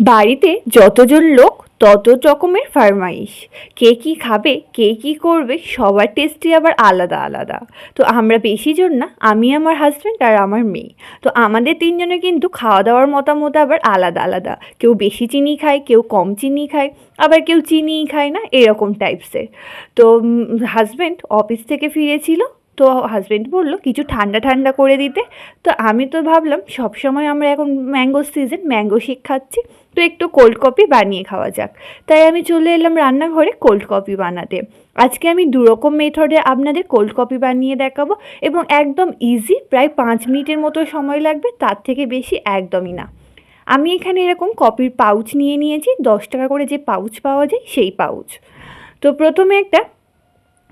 বাড়িতে যতজন লোক, তত রকমের ফরমাইশ। কে কী খাবে, কে কী করবে, সবার টেস্টই আবার আলাদা আলাদা। তো আমরা বেশি জন না, আমি আমার হাজব্যান্ড আর আমার মেয়ে। তো আমাদের তিনজনে কিন্তু খাওয়া দাওয়ার মতামত আবার আলাদা আলাদা। কেউ বেশি চিনি খায়, কেউ কম চিনি খায়, আবার কেউ চিনিই খায় না, এরকম টাইপসের তো হাজব্যান্ড অফিস থেকে ফিরেছিল তো হাজব্যান্ড বলল, কিছু ঠান্ডা ঠান্ডা করে দিতে। তো আমি তো ভাবলাম সবসময় আমরা এখন ম্যাঙ্গো সিজন ম্যাঙ্গো শেক খাচ্ছি। তো একটু কোল্ড কফি বানিয়ে খাওয়া যাক। তাই আমি চলে এলাম রান্নাঘরে কোল্ড কফি বানাতে। আজকে আমি দুরকম মেথডে আপনাদের কোল্ড কফি বানিয়ে দেখাবো এবং একদম ইজি প্রায় পাঁচ মিনিটের মতো সময় লাগবে, তার থেকে বেশি একদমই না। আমি এখানে এরকম কপির পাউচ নিয়ে নিয়েছি, দশ টাকা করে যে পাউচ পাওয়া যায়, সেই পাউচ তো প্রথমে একটা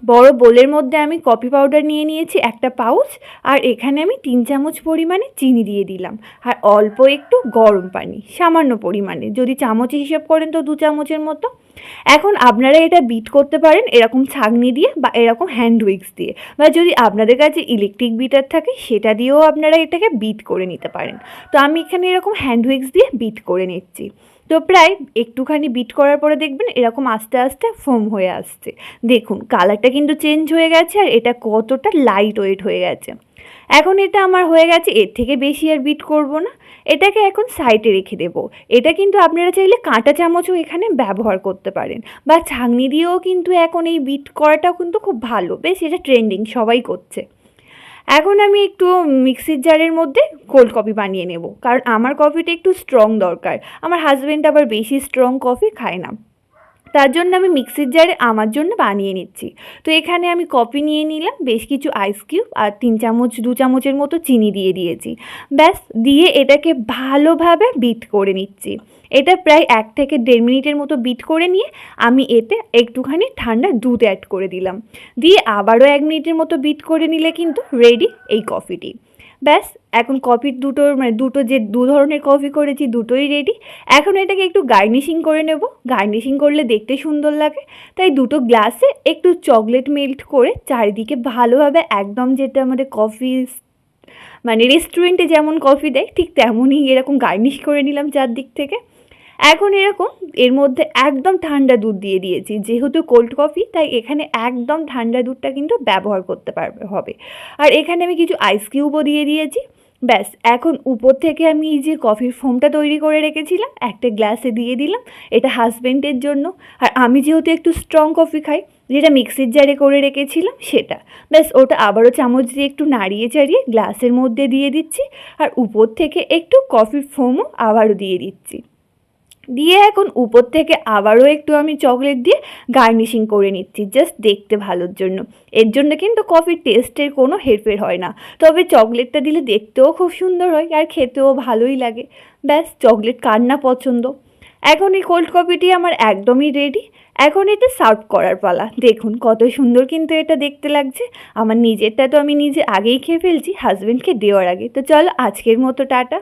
বড় বোলের মধ্যে আমি কফি পাউডার নিয়ে নিয়েছি একটা পাউচ, আর এখানে আমি তিন চামচ পরিমাণে চিনি দিয়ে দিলাম। আর অল্প একটু গরম পানি, সামান্য পরিমাণে, যদি চামচে হিসাব করেন তো দু চামচের মতো। এখন আপনারা এটা বিট করতে পারেন এরকম ছাগনি দিয়ে বা এরকম হ্যান্ড উইক্স দিয়ে। বা যদি আপনাদের কাছে ইলেকট্রিক বিটার থাকে, সেটা দিয়েও আপনারা এটাকে বিট করে নিতে পারেন। তো আমি এখানে এরকম হ্যান্ড উইক্স দিয়ে বিট করে নিচ্ছি। তো প্রায় একটুখানি বিট করার পরে দেখবেন এরকম আস্তে আস্তে ফোম হয়ে আসছে। দেখুন কালারটা কিন্তু চেঞ্জ হয়ে গেছে আর এটা কতটা লাইট ওয়েট হয়ে গেছে। এখন এটা আমার হয়ে গেছে, এর থেকে বেশি আর বিট করব না। এটাকে এখন সাইডে রেখে দেব। এটা কিন্তু আপনারা চাইলে কাঁটা চামচও এখানে ব্যবহার করতে পারেন। বা ছাঁকনি দিয়েও কিন্তু এখন এই বিট করাটাও কিন্তু খুব ভালো। বেশ, এটা ট্রেন্ডিং সবাই করছে। এখন আমি একটু মিক্সির জারের মধ্যে কোল্ড কফি বানিয়ে নেব। কারণ আমার কফিটা একটু স্ট্রং দরকার। আমার হাজব্যান্ড আবার বেশি স্ট্রং কফি খায় না। তার জন্য আমি মিক্সির জারে আমার জন্য বানিয়ে নিচ্ছি। তো এখানে আমি কফি নিয়ে নিলাম, বেশ কিছু আইস কিউব আর তিন চামচ, দু চামচের মতো চিনি দিয়ে দিয়েছি। ব্যাস, দিয়ে এটাকে ভালোভাবে বিট করে নিচ্ছি। এটা প্রায় এক থেকে দেড় মিনিটের মতো বিট করে নিয়ে আমি এতে একটুখানি ঠান্ডা দুধ অ্যাড করে দিলাম। দিয়ে আবারও এক মিনিটের মতো বিট করে নিলে কিন্তু রেডি এই কফিটি ব্যাস, এখন কফির দুটো মানে দুটো যে দু ধরনের কফি করেছি দুটোই রেডি এখন এটাকে একটু গার্নিশিং করে নেব। গার্নিশিং করলে দেখতে সুন্দর লাগে। তাই দুটো গ্লাসে একটু চকলেট মেল্ট করে চারিদিকে ভালোভাবে একদম যেটা আমাদের কফি মানে রেস্টুরেন্টে যেমন কফি দেয়, ঠিক তেমনই এরকম গার্নিশ করে নিলাম চারদিক থেকে। এখন এরকম, এর মধ্যে একদম ঠান্ডা দুধ দিয়ে দিয়েছি। যেহেতু কোল্ড কফি তাই এখানে একদম ঠান্ডা দুধটা কিন্তু ব্যবহার করতে পারবে, হবে। আর এখানে আমি কিছু আইস কিউবও দিয়ে দিয়েছি। ব্যাস, এখন উপর থেকে আমি এই যে কফির ফোমটা তৈরি করে রেখেছিলাম, একটা গ্লাসে দিয়ে দিলাম, এটা হাজব্যান্ডের জন্য। আর আমি যেহেতু একটু স্ট্রং কফি খাই, যেটা মিক্সির জারে করে রেখেছিলাম, সেটা। ব্যাস, ওটা আবারও চামচ দিয়ে একটু নাড়িয়ে চাড়িয়ে গ্লাসের মধ্যে দিয়ে দিচ্ছি। আর উপর থেকে একটু কফির ফোমও আবারও দিয়ে দিচ্ছি। দিয়ে এখন উপর থেকে আবারও একটু আমি চকলেট দিয়ে গার্নিশিং করে নিচ্ছি জাস্ট দেখতে ভালোর জন্য। এর জন্য কিন্তু কফির টেস্টের কোনো হেরফের হয় না। তবে চকলেটটা দিলে দেখতেও খুব সুন্দর হয় আর খেতেও ভালোই লাগে। ব্যাস চকলেট কার না পছন্দ? এখন এই কোল্ড কফিটি আমার একদমই রেডি এখন এটা সার্ভ করার পালা। দেখুন, কত সুন্দর কিন্তু এটা দেখতে লাগছে। আমার নিজেরটা তো আমি নিজে আগেই খেয়ে ফেলছি হাজব্যান্ডকে দেওয়ার আগে। তো চলো, আজকের মতো, টাটা।